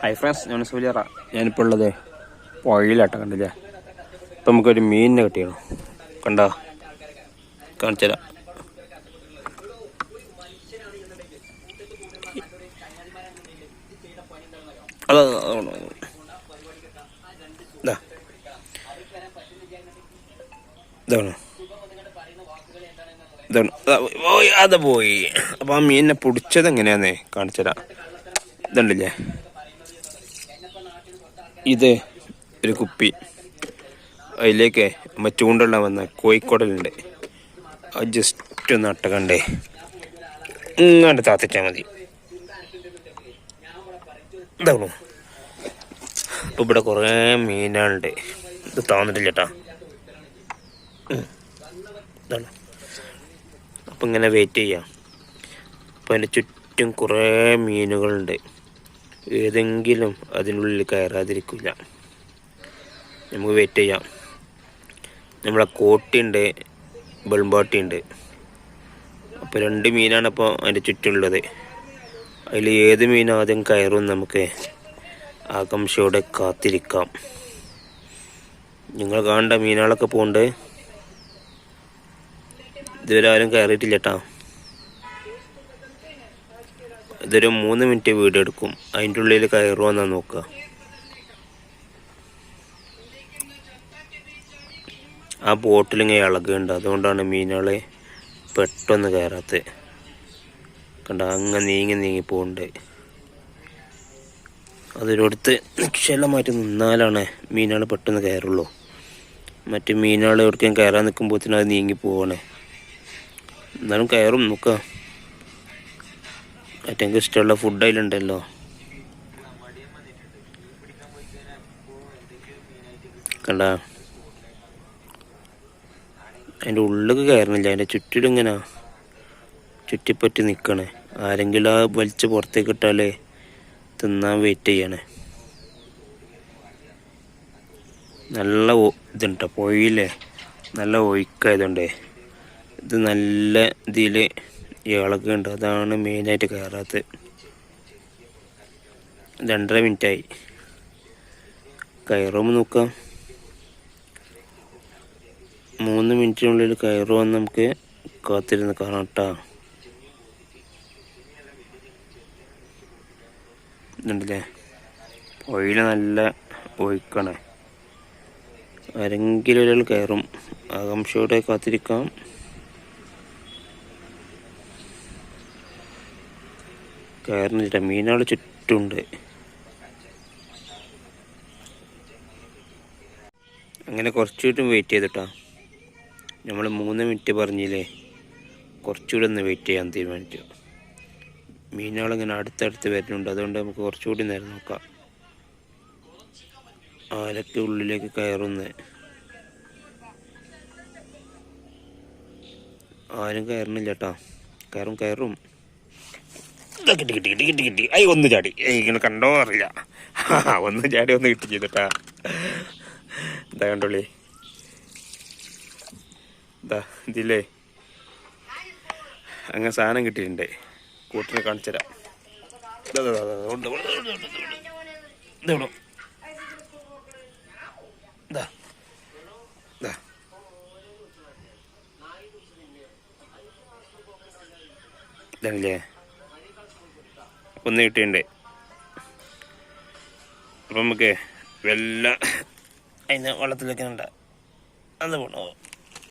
Hi friends ഞാൻ സൂര്യറ ഞാനിപ്പോൾ ഉള്ളത് പുഴയിലാട്ടോ കണ്ടില്ലേ? ഇപ്പം നമുക്കൊരു മീനിനെ കിട്ടിയണം കണ്ടോ? കാണിച്ചു തരാം അതാ പോയി അപ്പം ആ മീനിനെ പൊടിച്ചത് എങ്ങനെയാന്നേ കാണിച്ചുതരാം. ഇതുണ്ടല്ലേ? ഇത് ഒരു കുപ്പി. അതിലേക്ക് മറ്റുകൊണ്ടുള്ള വന്ന കോഴിക്കോടലുണ്ട്. അത് ജസ്റ്റ് ഒന്ന് അട്ടകണ്ടേ ഇങ്ങാണ്ട് താത്തിച്ചാൽ മതി. ഇതാണോ അപ്പം ഇവിടെ കുറേ മീനുകളുണ്ട്. ഇത് താന്നിട്ടില്ല ചേട്ടാ അപ്പം ഇങ്ങനെ വെയിറ്റ് ചെയ്യാം. അപ്പം അതിന്റെ ചുറ്റും കുറേ മീനുകളുണ്ട്. ഏതെങ്കിലും അതിനുള്ളിൽ കയറാതിരിക്കില്ല നമുക്ക് വെയിറ്റ് ചെയ്യാം. നമ്മളെ കോട്ടിയുണ്ട് വെളുമ്പാട്ടിയുണ്ട് അപ്പോൾ രണ്ട് മീനാണ് അപ്പോൾ അതിന്റെ ചുറ്റുള്ളത്. അതിൽ ഏത് മീനാദ്യം കയറും നമുക്ക്. ആകാംക്ഷയോടെ കാത്തിരിക്കാം. നിങ്ങൾ കാണേണ്ട മീനുകളൊക്കെ പോകുന്നുണ്ട് ഇതുവരെ ആരും കയറിയിട്ടില്ല കേട്ടോ ഇതൊരു മൂന്ന് മിനിറ്റ് വീഡിയോ എടുക്കും. അതിന്റെ ഉള്ളിൽ കയറുമെന്നാ നോക്കുക. ആ ബോട്ടിൽ ഇങ്ങനെ ഇളകുന്നുണ്ട്. അതുകൊണ്ടാണ് മീനുകളെ പെട്ടെന്ന് കയറാത്തത് കണ്ട? അങ്ങ് നീങ്ങി നീങ്ങി പോകുന്നുണ്ട് അതിനടുത്ത് നിക്ഷേലമായിട്ട് നിന്നാലാണ് മീനുകൾ പെട്ടെന്ന് കയറുള്ളൂ. മറ്റ് മീനുകൾ എവിടേക്കും കയറാൻ നിൽക്കുമ്പോഴത്തേനും അത് നീങ്ങി പോവാണ്. എന്നാലും കയറും. നോക്കാം. ഏറ്റവും ഇഷ്ടമുള്ള ഫുഡ് അതിലുണ്ടല്ലോ കണ്ട? അതിന്റെ ഉള്ളിലേക്ക് കയറുന്നില്ല അതിന്റെ ചുറ്റിലും ഇങ്ങനെ ചുറ്റിപ്പറ്റി നിൽക്കണേ ആരെങ്കിലും ആ വലിച്ച് പുറത്തേക്ക് ഇട്ടാലേ തിന്നാൻ വെയിറ്റ് ചെയ്യണേ. നല്ല ഇതുണ്ടോ? പുഴയില്ലേ? നല്ല ഒഴുക്കായതുകൊണ്ടേ ഇത് നല്ല ഇതിൽ ഇളകുണ്ട് അതാണ് മെയിനായിട്ട് കയറാത്തത് രണ്ടര മിനിറ്റായി. കയറുമ്പോൾ നോക്കാം. മൂന്ന് മിനിറ്റിനുള്ളിൽ കയറുമെന്ന് നമുക്ക് കാത്തിരുന്ന് കാണാം കേട്ടോ ഇതുണ്ടല്ലേ? ഒഴിയിൽ നല്ല ഒഴുക്കാണ്. ആരെങ്കിലും ഒരാൾ കയറും. ആകാംക്ഷയോടെ കാത്തിരിക്കാം. കയറുന്നില്ല മീനുകൾ ചുറ്റുണ്ട് അങ്ങനെ കുറച്ചുകൂടി വെയിറ്റ് ചെയ്തിട്ടാ. നമ്മൾ മൂന്ന് മിനിറ്റ് പറഞ്ഞില്ലേ? കുറച്ചുകൂടി ഒന്ന് വെയിറ്റ് ചെയ്യാൻ തീരുമാനിച്ചു. മീനുകളിങ്ങനെ അടുത്തടുത്ത് വരുന്നുണ്ട്. അതുകൊണ്ട് നമുക്ക് കുറച്ചുകൂടി നേരം നോക്കാം. ആലക്ക് ഉള്ളിലേക്ക് കയറുന്ന്? ആരും കയറുന്നില്ല കേട്ടോ കയറും കയറും. കിട്ടി കിട്ടി കിട്ടി കിട്ടി അയ്യ ഒന്ന് ചാടി. ഇങ്ങനെ കണ്ടോ അറിയില്ല. ഒന്ന് ചാടി ഒന്ന് കിട്ടി ചെയ്തിട്ടാ. എന്താ കണ്ടോളി. എന്താ ഇതില്ലേ? അങ്ങനെ സാധനം കിട്ടിയിട്ടുണ്ട്. കൂട്ടിനെ കാണിച്ചു തരാം. ഒന്ന് കിട്ടിയിട്ടുണ്ട്. അപ്പം നമുക്ക് വെല്ല അതിന് വെള്ളത്തിലേക്ക് ഉണ്ട് അത് പോണോ?